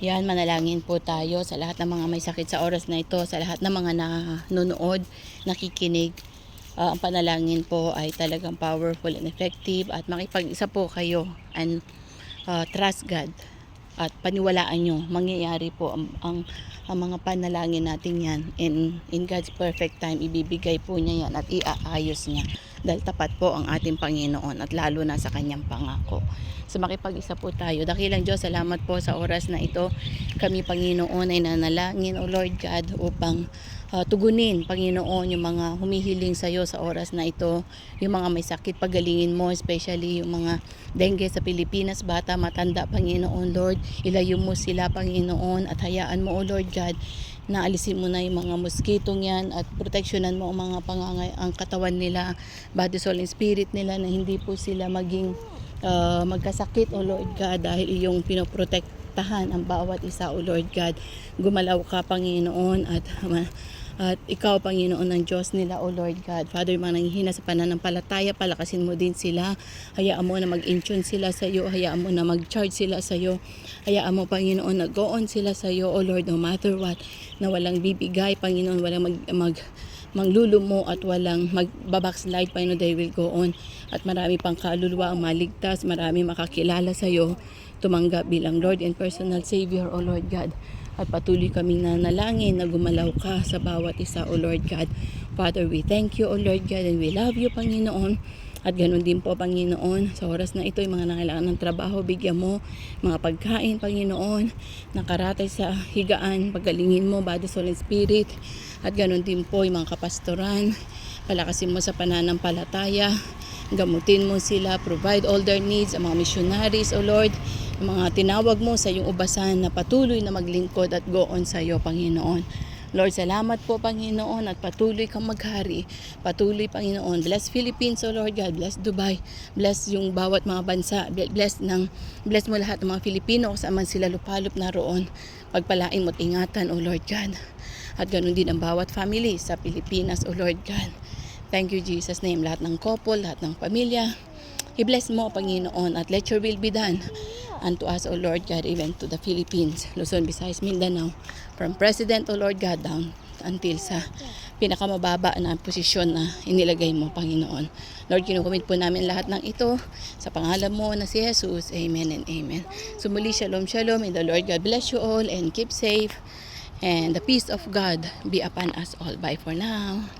Yan, manalangin po tayo sa lahat ng mga may sakit sa oras na ito, sa lahat ng mga nanonood, nakikinig. Ah, ang panalangin po ay talagang powerful and effective at makipag-isa po kayo and ah, trust God at paniwalaan nyo, mangyayari po ang, ang, ang mga panalangin natin yan. In, in God's perfect time, ibibigay po niya yan at iaayos niya dahil tapat po ang ating Panginoon at lalo na sa kanyang pangako. So makipag-isa po tayo. Dakilang Diyos, salamat po sa oras na ito. Kami Panginoon ay nanalangin, O Lord God, upang uh, tugunin, Panginoon, yung mga humihiling sa iyo sa oras na ito. Yung mga may sakit, pagalingin mo, especially yung mga dengue sa Pilipinas, bata, matanda, Panginoon, Lord. Ilayo mo sila, Panginoon, at hayaan mo, O Lord God, na alisin mo na yung mga moskitong yan at proteksyonan mo ang mga pangangay, ang katawan nila, body, soul, and spirit nila na hindi po sila maging uh, magkasakit, O Lord God, dahil iyong pinoprotektahan ang bawat isa, O Lord God. Gumalaw ka, Panginoon, at at ikaw, Panginoon ng Diyos nila, O Lord God. Father, mga nanghihina sa pananampalataya, palakasin mo din sila. Hayaan mo na mag-intune sila sa iyo. Hayaan mo na mag-charge sila sa iyo. Hayaan mo, Panginoon, na go on sila sa iyo, O Lord, no matter what. Na walang bibigay, Panginoon, walang mag, mag manglulumo at walang magbabackslide pa they will go on. At marami pang kaluluwa ang maligtas marami makakilala sa iyo tumanggap bilang Lord and personal Savior o Lord God. At patuloy kaming nanalangin na gumalaw ka sa bawat isa o Lord God. Father we thank you o Lord God and we love you Panginoon at ganun din po, Panginoon, sa oras na ito, yung mga nangailangan ng trabaho, bigyan mo, mga pagkain, Panginoon, nakaratay sa higaan, pagalingin mo, body, soul, and spirit. At ganun din po, yung mga kapastoran, palakasin mo sa pananampalataya, gamutin mo sila, provide all their needs, ang mga missionaries, O Lord, yung mga tinawag mo sa iyong ubasan na patuloy na maglingkod at go on sa iyo, Panginoon. Lord, salamat po Panginoon at patuloy kang maghari. Patuloy Panginoon. Bless Philippines, O Lord God. Bless Dubai. Bless yung bawat mga bansa. Bless, ng, bless mo lahat ng mga Filipino kung saan man sila lupalop na roon. Pagpalain mo at ingatan, O Lord God. At ganun din ang bawat family sa Pilipinas, O Lord God. Thank you, Jesus' name. Lahat ng couple, lahat ng pamilya. I-bless mo, Panginoon, at let your will be done unto us, O Lord God, even to the Philippines, Luzon, Visayas, Mindanao, from President, O Lord God, down until sa pinakamababa na posisyon na inilagay mo, Panginoon. Lord, kinukumit po namin lahat ng ito sa pangalan mo na si Jesus. Amen and Amen. So muli, Shalom, Shalom, and the Lord God bless you all and keep safe. And the peace of God be upon us all. Bye for now.